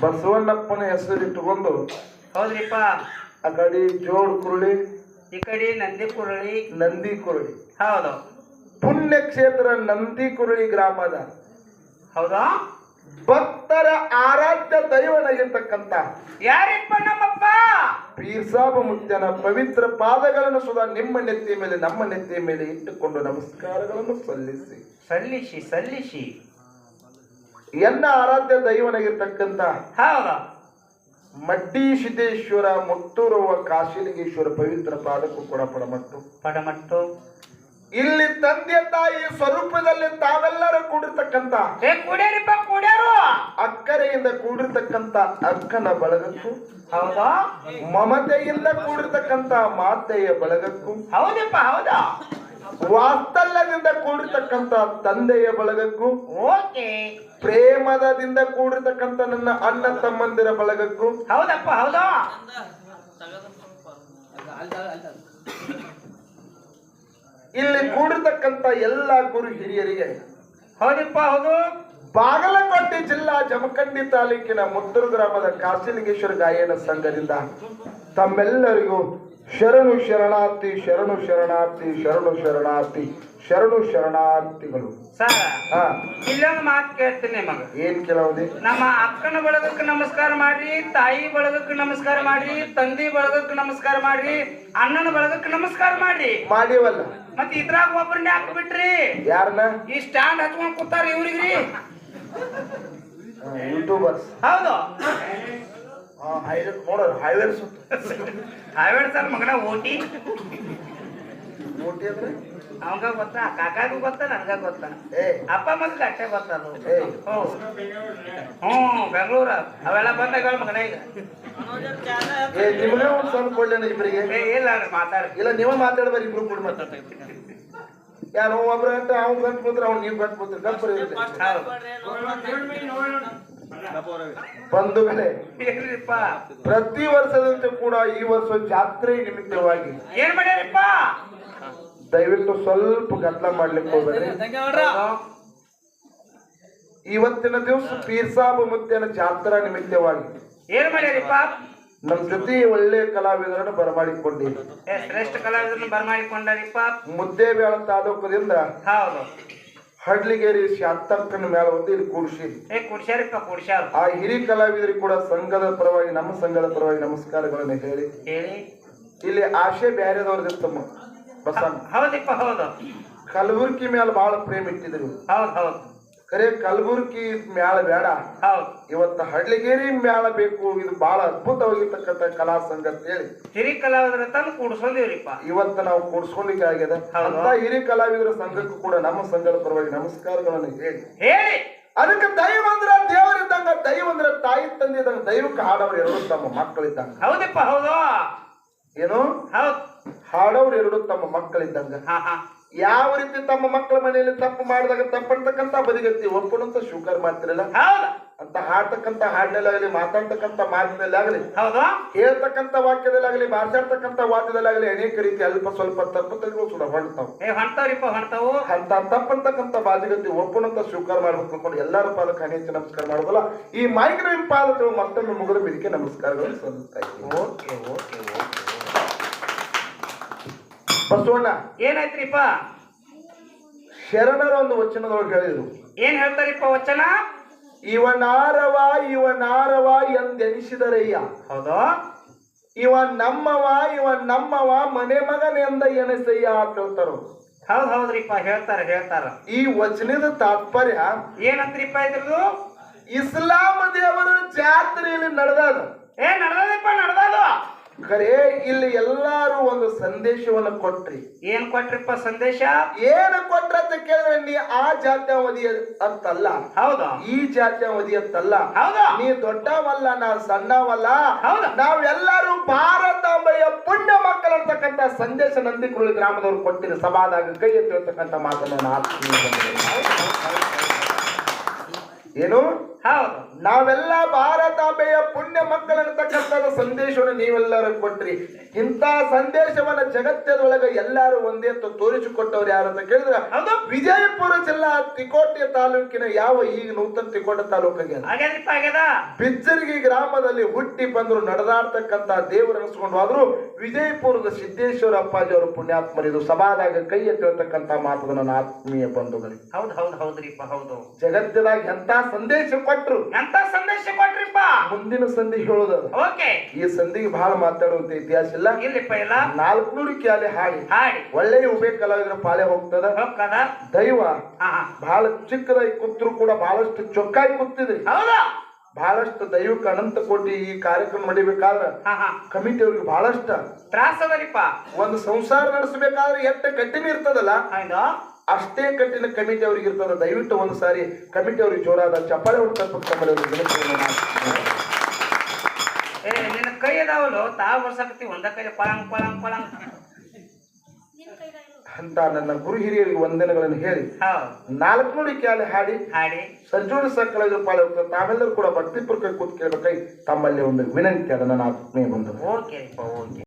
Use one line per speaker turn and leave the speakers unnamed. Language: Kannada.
ಬಸವಣ್ಣಪ್ಪನ ಹೆಸರಿಟ್ಟುಕೊಂಡು
ಹೌದ್ರಿಪ್ಪ.
ಆ ಕಡೆ ಜೋಡ್ ಕುರುಳಿ
ಈ ಕಡೆ ನಂದಿ ಕುರುಳಿ.
ನಂದಿ ಕುರುಳಿ.
ಹೌದು.
ಪುಣ್ಯಕ್ಷೇತ್ರ ನಂದಿ ಕುರುಳಿ ಗ್ರಾಮದ.
ಹೌದಾ?
ಭಕ್ತರ ಆರಾಧ್ಯ ದೈವನಾಗಿರ್ತಕ್ಕಂತ
ಯಾರಿಪ್ಪ ನಮ್ಮಪ್ಪ?
ಪೀರ್ಸಾಬ ಮುತ್ಯನ ಪವಿತ್ರ ಪಾದಗಳನ್ನು ಸುಧಾ ನಿಮ್ಮ ನೆತ್ತಿಯ ಮೇಲೆ ನಮ್ಮ ನೆತ್ತಿಯ ಮೇಲೆ ಇಟ್ಟುಕೊಂಡು ನಮಸ್ಕಾರಗಳನ್ನು ಸಲ್ಲಿಸಿ.
ಸಲ್ಲಿಸಿ ಸಲ್ಲಿಸಿ.
ಎನ್ನ ಆರಾಧ್ಯ ದೈವನಾಗಿರ್ತಕ್ಕಂಥ
ಹೌದಾ
ಮಡ್ಡಿ ಸಿದ್ದೇಶ್ವರ ಮುತ್ತೂರವ್ವ ಕಾಶಿಲಿಂಗೇಶ್ವರ ಪವಿತ್ರ ಪಾದಕ್ಕೂ ಕೂಡ ಪಡಮಟ್ಟು
ಪಡಮಟ್ಟು
ಇಲ್ಲಿ ತಂದೆ ತಾಯಿ ಸ್ವರೂಪದಲ್ಲಿ ತಾವೆಲ್ಲರೂ ಕೂಡಿರ್ತಕ್ಕಂಥ ಅಕ್ಕರೆಯಿಂದ ಕೂಡಿರ್ತಕ್ಕಂಥ ಅಕ್ಕನ ಬಳಗಕ್ಕೂ
ಹೌದಾ?
ಮಮತೆಯಿಂದ ಕೂಡಿರ್ತಕ್ಕಂಥ ಮಾತೆಯ ಬಳಗಕ್ಕೂ
ಹೌದಪ್ಪ ಹೌದಾ?
ವಾತ್ಸಲ್ಯದಿಂದ ಕೂಡಿರ್ತಕ್ಕಂತ ತಂದೆಯ ಬಳಗಕ್ಕೂ
ಓಕೆ.
ಪ್ರೇಮದಿಂದ ಕೂಡಿರ್ತಕ್ಕಂತ ನನ್ನ ಅಣ್ಣ ತಮ್ಮಂದಿರ ಬಳಗಕ್ಕೂ
ಹೌದಪ್ಪ ಹೌದಾ.
ಇಲ್ಲಿ ಕೂಡಿರ್ತಕ್ಕಂತ ಎಲ್ಲ ಗುರು ಹಿರಿಯರಿಗೆ
ಹೌದಪ್ಪ ಹೌದು.
ಬಾಗಲಕೋಟೆ ಜಿಲ್ಲಾ ಜಮಖಂಡಿ ತಾಲೂಕಿನ ಮುತ್ತೂರು ಗ್ರಾಮದ ಕಾಶಿಲಿಂಗೇಶ್ವರ ಗಾಯನ ಸಂಘದಿಂದ ತಮ್ಮೆಲ್ಲರಿಗೂ ಶರಣು ಶರಣಾರ್ಥಿ ಶರಣು ಶರಣಾರ್ಥಿ ಶರಣು ಶರಣಾರ್ಥಿ ಶರಣು ಶರಣಾರ್ಥಿಗಳು.
ಸರ್
ಹಾ.
ಇಲ್ಲೊಂದು ಮಾತು ಕೇಳ್ತೀನಿ ನಿಮಗ.
ಏನ್ ಕೆಲವುದೇ
ನಮ್ಮ ಅಕ್ಕನ ಬಳಗಕ್ಕೆ ನಮಸ್ಕಾರ ಮಾಡ್ರಿ ತಾಯಿ ಬಳಗಕ್ಕೆ ನಮಸ್ಕಾರ ಮಾಡ್ರಿ ತಂದಿ ಬಳಗಕ್ಕೆ ನಮಸ್ಕಾರ ಮಾಡ್ರಿ ಅಣ್ಣನ ಬಳಗಕ್ಕೆ ನಮಸ್ಕಾರ ಮಾಡ್ರಿ.
ಮಾಡಿವಲ್ಲ
ಮತ್ ಇದ್ರಾಗ ಒಬ್ಬರನ್ನೇ ಹಾಕ್ಬಿಟ್ರಿ
ಯಾರನ್ನ
ಈ ಸ್ಟ್ಯಾಂಡ್ ಹಚ್ಕೊಂಡ್ ಕೂತಾರ ಇವ್ರಿಗ್ರಿ.
ಯೂಟ್ಯೂಬರ್ಸ್
ಹೌದು.
ನೋಡೋರು ಹೈವೇರ್ಸ್
ಹಾವೇಡ್ ಸರ್ ಮಗನ ಓಟಿ.
ನೋಟಿ ಅಂದ್ರೆ?
ಅವಂಗ ಗೊತ್ತಾ? ಕಾಕಾಗೂ ಗೊತ್ತಾ ನನ್ಗ ಗೊತ್ತಾ?
ಏ.
ಅಪ್ಪ ಮಗ ಅಷ್ಟೇ ಗೊತ್ತದು. ಹ್ಞೂ. ಬೆಂಗಳೂರು. ಅವೆಲ್ಲ ಬಂದಾಗ ಮಗನ ಈಗ.
ಏ ನಿಮಗೆ ಒಂದು ಸಣ್ಣ ಕೊಡ್ಲೇನ ಇಬ್ಬರಿಗೆ
ಏ ಇಲ್ಲ ಮಾತಾಡ
ಇಲ್ಲ ನೀವ ಮಾತಾಡ್ಬಾರಿ ಇಬ್ರು ಕೂಡ ಮಾತಾಡ. ಯಾರು ಒಬ್ರು ಗಂಟೆ ಅವ್ನು ಗಂಟು ಕೂತ್ರೆ ಅವ್ನು ನೀವು ಗಂಟು ಕೂತ್ರೆ ಗಂಟು ಬಂಧುಗಳೇ
ಮೇಲೆ
ಪ್ರತಿ ವರ್ಷದಂತೆ ಕೂಡ ಈ ವರ್ಷ ಜಾತ್ರೆ ನಿಮಿತ್ತವಾಗಿ
ಏನ್ ಮಾಡ್ಯಾರಿಪ್ಪ?
ದಯವಿಟ್ಟು ಸ್ವಲ್ಪ ಗದ್ದಲ ಮಾಡ್ಲಿಕ್ಕೆ ಹೋಗ್ಬೇಡ್ರಿ. ಇವತ್ತಿನ ದಿವಸ ಪೀರ್ಸಾಬ ಮುತ್ತಿನ ಜಾತ್ರಾ ನಿಮಿತ್ತವಾಗಿ
ಏನ್ ಮಾಡ್ಯಾರಿಪ್ಪ?
ನಮ್ ಜೊತೆ ಒಳ್ಳೆ ಕಲಾವಿದರನ್ನು
ಬರಮಾಡಿಕೊಂಡಿದ್ದೀವಿ ಶ್ರೇಷ್ಠ ಕಲಾವಿದರನ್ನ ಬರ್ಮಾಡಿಕೊಂಡಾರಿಪ್ಪ?
ಮುದ್ದೆ ಬೇಳ ತಾಲೂಕದಿಂದ
ಹೌದು.
ಹಡ್ಲಿಗೇರಿ ಶಾಂತಕ್ಕನ ಮೇಲೆ ಒಂದು ಇಲ್ಲಿ ಕೂಡಿಸಿ ಆ ಹಿರಿ ಕಲಾವಿದರಿಗೆ ಕೂಡ ಸಂಘದ ಪರವಾಗಿ ನಮ್ಮ ಸಂಘದ ಪರವಾಗಿ ನಮಸ್ಕಾರಗಳನ್ನು ಹೇಳಿ.
ಹೇಳಿ.
ಇಲ್ಲಿ ಆಶೆ ಬ್ಯಾರೆದವ್ರದಿತ್ತಮ್ಮ ತಮ್ಮ
ಹೌದಿಪ್ಪ ಹೌದು.
ಕಲಬುರ್ಗಿ ಮೇಲೆ ಬಹಳ ಪ್ರೇಮ ಇಟ್ಟಿದ್ರು.
ಹೌದು ಹೌದು.
ಖರೆ ಕಲಬುರ್ಗಿ ಮ್ಯಾಳ ಬೇಡ. ಇವತ್ತು ಹಡ್ಲಿಗೇರಿ ಮ್ಯಾಲ ಬೇಕು. ಇದು ಬಹಳ ಅದ್ಭುತವಾಗಿರ್ತಕ್ಕಂಥ ಕಲಾ ಸಂಗತಿ ಹೇಳಿ.
ಹಿರಿ ಕಲಾವಿದರ ತಂದು ಕೂಡಿಸ್ಕೊಂಡಿವ್ರಿಪ್ಪ
ಇವತ್ತು ನಾವು ಕೂಡ್ಸ್ಕೊಂಡಿಕ್ಕೆ ಆಗ್ಯದ. ಅಂತ ಹಿರಿ ಕಲಾವಿದರ ಸಂಘಕ್ಕೂ ಕೂಡ ನಮ್ಮ ಸಂಘದ ಪರವಾಗಿ ನಮಸ್ಕಾರಗಳನ್ನು ಹೇಳಿ.
ಹೇಳಿ.
ಅದಕ್ಕೆ ದೈವ ಅಂದ್ರ ದೇವರಿದ್ದಂಗ ದೈವ ಅಂದ್ರ ತಾಯಿ ತಂದಿದ್ದಂಗ ದೈವಕ್ಕೆ ಹಾಡವ್ರು ಎರಡು ತಮ್ಮ ಮಕ್ಕಳಿದ್ದಂಗ.
ಹೌದಪ್ಪ ಹೌದು.
ಏನು?
ಹೌದು.
ಹಾಡವ್ರು ಎರಡು ತಮ್ಮ ಮಕ್ಕಳಿದ್ದಂಗ.
ಹಾ ಹಾ.
ಯಾವ ರೀತಿ ತಮ್ಮ ಮಕ್ಕಳ ಮನೆಯಲ್ಲಿ ತಪ್ಪು ಮಾಡಿದಾಗ ತಪ್ಪಂತಕ್ಕಂತ ಬದಿಗತ್ತಿ ಒಪ್ಪಣಂತ ಶುಕರ್ ಮಾಡ್ತಿರಲ್ಲ? ಅಂತ ಹಾಡ್ತಕ್ಕಂತ ಹಾಡಿನಲ್ಲಾಗಲಿ ಮಾತಾಡ್ತಕ್ಕಂತ ಮಾತಿನಲ್ಲಾಗಲಿ
ಹೌದು.
ಹೇಳ್ತಕ್ಕಂತ ವಾಕ್ಯದಲ್ಲಾಗಲಿ ಮಾತಾಡ್ತಕ್ಕಂತ ವಾಕ್ಯದಲ್ಲಾಗಲಿ ಅನೇಕ ರೀತಿ ಅಲ್ಪ ಸ್ವಲ್ಪ ತಪ್ಪು ತಲೆಗಳು ಸುಡ ಹೊಂಡ್ತಾವ ಅಂತ ತಪ್ಪಂತಕ್ಕಂತ ಬಾಜಿಗತ್ತಿ ಒಪ್ಪಣಂತ ಸ್ವೀಕಾರ ಮಾಡ್ಬೇಕು ಅನ್ಕೊಂಡು ಎಲ್ಲಾರು ಪಾದಕ್ಕೆ ಅನೇಕ ನಮಸ್ಕಾರ ಮಾಡೋದಲ್ಲ ಈ ಮೈಕ್ರೋ ಪಾದಗಳು ಮತ್ತೊಮ್ಮೆ ಮುಗಿದ ಮಿದಿಕೆ ನಮಸ್ಕಾರಗಳು ಸಲ್ಲಿಸ್ತಾ ಇದ್ದೀನಿ.
Okay okay okay.
ಬಸವಣ್ಣ
ಏನಾಯ್ತ್ರಿಪ್ಪ?
ಶರಣರ ಒಂದು ವಚನದೊಳಗೆ ಹೇಳಿದ್ರು.
ಏನ್ ಹೇಳ್ತಾರಿಪ್ಪ ವಚನ?
ಇವನಾರವ ಇವನಾರವ ಎಂದೆನಿಸಿದರಯ್ಯ.
ಹೌದಾ.
ಇವ ನಮ್ಮವ ಇವ ನಮ್ಮವ ಮನೆ ಮಗನೆಂದ ಎನಿಸಯ್ಯ ಅಂತ ಹೇಳ್ತಾರ.
ಹೌದ್ ಹೌದ್ರಿಪ್ಪ ಹೇಳ್ತಾರ ಹೇಳ್ತಾರ.
ಈ ವಚನದ ತಾತ್ಪರ್ಯ
ಏನಂತ್ರಿಪ್ಪ ಇದ್ರದು?
ಇಸ್ಲಾಂ ದೇವರ ಜಾತ್ರೆಯಲ್ಲಿ ನಡೆದದ.
ಏ ನಡ್ದದಪ್ಪ ನಡ್ದದು.
ಖರೆ ಇಲ್ಲಿ ಎಲ್ಲಾರು ಒಂದು ಸಂದೇಶವನ್ನು ಕೊಟ್ರಿ.
ಏನ್ ಕೊಟ್ರಿಪ್ಪ ಸಂದೇಶ?
ಏನ ಕೊಟ್ರ ಅಂತ ಕೇಳಿದ್ರೆ ನೀ ಆ ಜಾತ್ಯಾವಧಿ ಅಂತಲ್ಲ.
ಹೌದಾ.
ಈ ಜಾತ್ಯಾವಧಿ ಅಂತಲ್ಲ.
ಹೌದಾ.
ನೀ ದೊಡ್ಡವಲ್ಲ ನಾ ಸಣ್ಣವಲ್ಲ.
ಹೌದಾ.
ನಾವೆಲ್ಲರೂ ಭಾರತಾಂಬೆಯ ಪುಣ್ಯ ಮಕ್ಕಳಂತಕ್ಕಂಥ ಸಂದೇಶ ನಂಬಿಕೊಳ್ಳಿ ಗ್ರಾಮದವರು ಕೊಟ್ಟಿದ್ರು ಸಭಾದಾಗ ಕೈ ಎತ್ತಿರ್ತಕ್ಕಂಥ ಮಾತನ್ನು ನಾನು. ಏನು? ನಾವೆಲ್ಲ ಭಾರತಾಂಬೆಯ ಪುಣ್ಯ ಮಕ್ಕಳನ್ನತಕ್ಕಂಥ ಸಂದೇಶವನ್ನು ನೀವೆಲ್ಲರೂ ಕೊಟ್ರಿ. ಇಂಥ ಸಂದೇಶವನ್ನ ಜಗತ್ತದೊಳಗೆ ಎಲ್ಲರೂ ಒಂದೇ ಅಂತ ತೋರಿಸಿಕೊಟ್ಟವ್ರು ಯಾರು ಅಂತ ಕೇಳಿದ್ರೆ
ಅದು
ವಿಜಯಪುರ ಜಿಲ್ಲಾ ತಿಕೋಟೆ ತಾಲೂಕಿನ ಯಾವ ಈಗ ನೂತನ ತಿಕೋಟೆ ತಾಲೂಕಿಗೆ ಬಿಜ್ಜರ್ಗಿ ಗ್ರಾಮದಲ್ಲಿ ಹುಟ್ಟಿ ಬಂದ್ರು ನಡೆದಾಡ್ತಕ್ಕಂತ ದೇವರು ಅನಿಸ್ಕೊಂಡು ಆದ್ರು ವಿಜಯಪುರದ ಸಿದ್ದೇಶ್ವರ ಅಪ್ಪಾಜಿ ಅವರು ಪುಣ್ಯಾತ್ಮರಿದು ಸಭಾದಾಗ ಕೈ ಎತ್ತಿರತಕ್ಕಂತ ಮಾತು ನನ್ನ ಆತ್ಮೀಯ ಬಂಧುಗಳಿಗೆ
ಹೌದು ಹೌದು ಹೌದ್ರಿಪ್ಪ ಹೌದು.
ಜಗತ್ತದಾಗ ಎಂತ ಸಂದೇಶ ಕೊಟ್ರು.
ಎಂತ ಸಂದೇಶ ಕೊಟ್ರಿಪ್ಪ.
ಮುಂದಿನ ಸಂಧಿ ಹೇಳೋದು
ಓಕೆ.
ಈ ಸಂಧಿಗೆ ಬಹಳ ಮಾತಾಡುವಂತ ಇತಿಹಾಸ ಇಲ್ಲ
ಇಲ್ಲಿಪ್ಪ ಇಲ್ಲ
ನಾಲ್ಕುನೂರು ಕ್ಯಾಲೆ ಹಾಡಿ.
ಹಾಡಿ.
ಒಳ್ಳೆಯ ಉಭಯ ಕಲಾವಿದರ ಪಾಳೆ ಹೋಗ್ತದ.
ಹೋಗ್ತದ?
ದೈವ ಬಹಳ ಚಿಕ್ಕದಾಗಿ ಕೂತ್ರು ಕೂಡ ಬಹಳಷ್ಟು ಚೊಕ್ಕಾಗಿ ಕೂತಿದ್ರಿ.
ಹೌದಾ.
ಬಹಳಷ್ಟು ದೈವಕ್ಕೆ ಅನಂತ ಕೋಟಿ ಈ ಕಾರ್ಯಕ್ರಮ ನಡಿಬೇಕಾದ್ರೆ ಕಮಿಟಿ ಅವ್ರಿಗೆ ಬಹಳಷ್ಟ
ತ್ರಾಸ
ಒಂದು ಸಂಸಾರ ನಡೆಸಬೇಕಾದ್ರೆ ಎಷ್ಟು ಕಠಿಣ ಇರ್ತದಲ್ಲ. ಅಷ್ಟೇ ಕಟ್ಟಿನ ಕಮಿಟಿ ಅವ್ರಿಗೆ ಇರ್ತಾರೆ ದಯವಿಟ್ಟು ಒಂದು ಸಾರಿ ಕಮಿಟಿ ಅವ್ರಿಗೆ ಜೋರಾದ ಚಪ್ಪಾಳೆ ತಮ್ಮಲ್ಲಿ ಅವ್ರಿಗೆ
ಏ ನಿನ್ನ ಕೈ ಅದಾವಲ್ಲ? ತಾ ಬರ್ಸಕತ್ತಿ ಒಂದ ಕೈ ಪಳಂಗ್ ಪಳಂಗ್ ಪಳಂಗ್
ಅಂತ ನನ್ನ ಗುರು ಹಿರಿಯರಿಗೆ ವಂದನೆಗಳನ್ನು ಹೇಳಿ.
ಹಾ
ನಾಲ್ಕುನೂರು ಕ್ಯಾಲೆ ಹಾಡಿ.
ಹಾಡಿ.
ಸರ್ಜೋಡಿ ಸಕ್ಕಳ ಪಾಳೆ ತಾವೆಲ್ಲರೂ ಕೂಡ ಭಕ್ತಿಪೂರ್ವಕ ಕೂತ್ ಕೇಳ್ಬೇಕಾಗಿ ತಮ್ಮಲ್ಲಿ ಒಂದು ವಿನಂತಿ ಅದನ್ನ ನಾನು ಆತ್ಮೀಯ
ಓಕೆ.